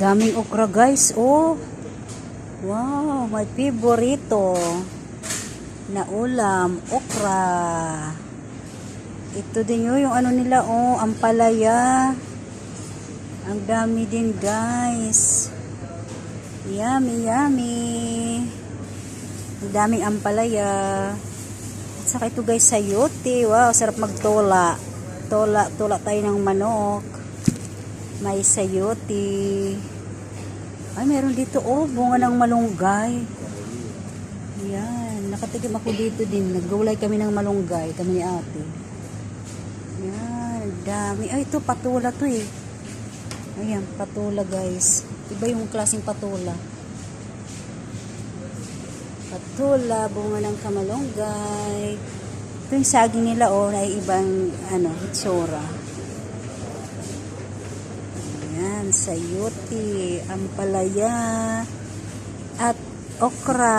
Daming okra guys, oh. Wow, my favorito na ulam, okra. Ito din yun, yung ano nila, oh, ampalaya. Ang dami din guys. Yummy, yummy. Ang daming ampalaya. Saka ito guys, sayote. Wow, sarap magtola. Tola, tola tayo ng manok. May sayote. Ay, meron dito, oh, bunga ng malunggay. Yan, nakatigim ako dito din. Naggulay kami ng malunggay, kami ni ate. Yan, dami. Ay, ito, patula to eh. Ayan, patula guys. Iba yung klaseng patula. Patula, bunga ng kamalunggay. Ito yung saging nila, oh, na ibang, ano, hitsura. Ayan, sayuti, ampalaya, at okra.